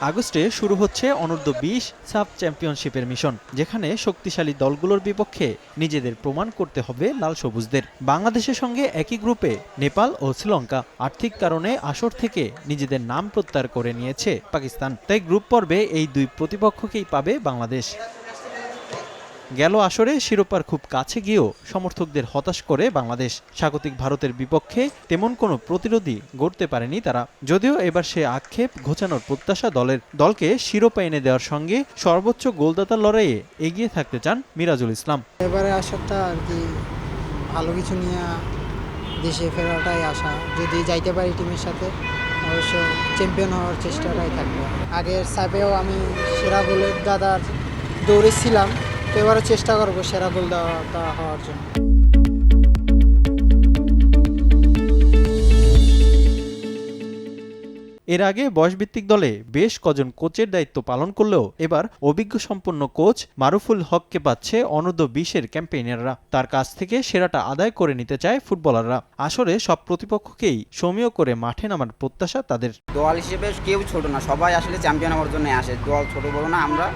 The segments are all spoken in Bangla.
আগস্টে শুরু হচ্ছে অনূর্ধ্ব বিশ সাব চ্যাম্পিয়নশিপের মিশন, যেখানে শক্তিশালী দলগুলোর বিপক্ষে নিজেদের প্রমাণ করতে হবে লাল সবুজদের। বাংলাদেশের সঙ্গে একই গ্রুপে নেপাল ও শ্রীলঙ্কা আর্থিক কারণে আসর থেকে নিজেদের নাম প্রত্যাহার করে নিয়েছে পাকিস্তান। তাই গ্রুপ পর্বে এই দুই প্রতিপক্ষকেই পাবে বাংলাদেশ। গেল আসরে শিরোপার খুব কাছে গিয়েও সমর্থকদের হতাশ করে বাংলাদেশ। স্বাগতিক ভারতের বিপক্ষে তেমন কোনো প্রতিরোধী গড়তে পারেনি তারা। যদিও এবার সে আক্ষেপ ঘোচানোর প্রত্যাশা দলের, দলকে শিরোপা এনে দেওয়ার সঙ্গে সর্বোচ্চ গোলদাতার লড়াইয়ে এগিয়ে থাকতে চান মিরাজুল ইসলাম। এবারে আসারটা আর কি ভালো কিছু নিয়ে দেশে ফেরাটাই আশা। যদি যাইতে পারি টিমের সাথে, অবশ্য চ্যাম্পিয়ন হওয়ার চেষ্টাটাই থাকবে। আগের সাবেও আমি সেরা গোলের দাদার দৌড়েছিলাম তো এবারে চেষ্টা করব সেরা গোল দেওয়াটা হওয়ার জন্য। এর আগে বয়সভিত্তিক দলে বেশ কজন কোচের দায়িত্ব পালন করলেও এবার অভিজ্ঞ সম্পন্ন কোচ মারুফুল হককে পাচ্ছে অনূর্ধ্ব বিশের ক্যাম্পেইনাররা। তার কাছ থেকে সেরাটা আদায় করে নিতে চায় ফুটবলাররা। আসলে সব প্রতিপক্ষকেই সমীয় করে মাঠে নামার প্রত্যাশা তাদের। দল হিসেবে কেউ ছোট না সবাই আসলে চ্যাম্পিয়ন হওয়ার জন্য আসে। দল ছোট বড় না আমরা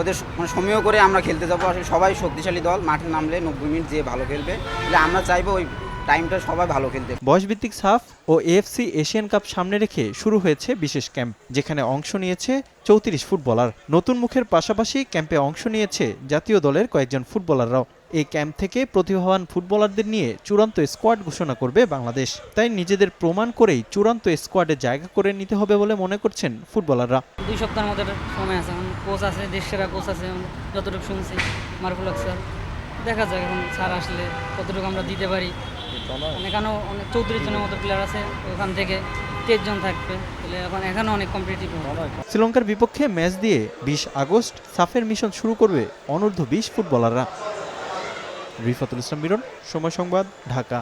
ওদের মানে সমীহ করে আমরা খেলতে যাব। আসলে সবাই শক্তিশালী দল, মাঠে নামলে নব্বই মিনিট যে ভালো খেলবে। তাহলে আমরা চাইব ওই টাইমটা সবাই ভালো খেলতে। বয়সভিত্তিক সাফ ও এএফসি এশিয়ান কাপ সামনে রেখে শুরু হয়েছে বিশেষ ক্যাম্প, যেখানে অংশ নিয়েছে চৌত্রিশ ফুটবলার। নতুন মুখের পাশাপাশি ক্যাম্পে অংশ নিয়েছে জাতীয় দলের কয়েকজন ফুটবলাররাও। এই ক্যাম্প থেকে প্রতিভাবান ফুটবলারদের নিয়ে চূড়ান্ত স্কোয়াড ঘোষণা করবে বাংলাদেশ। তাই নিজেদের প্রমাণ করেই চূড়ান্ত স্কোয়াডে জায়গা করে নিতে হবে বলে মনে করছেন ফুটবলাররা। দুই সপ্তাহের মতো সময় আছে এখন কোচ আছে দেশ সেরা কোচ আছে যতটুকু শুনছি মারফুল স্যার দেখা যাক এখন স্যার আসলে কতটুকু আমরা দিতে পারি। এখানেও অনেক চৌত্রিশ জনের মতো প্লেয়ার আছে ওখান থেকে থাকবে তাহলে এখন অনেক কম্পিটিটিভ শ্রীলঙ্কার বিপক্ষে ম্যাচ দিয়ে বিশ আগস্ট সাফের মিশন শুরু করবে অনূর্ধ্ব বিশ ফুটবলাররা। রিফাতুল ইসলাম মিরন সময় সংবাদ ঢাকা।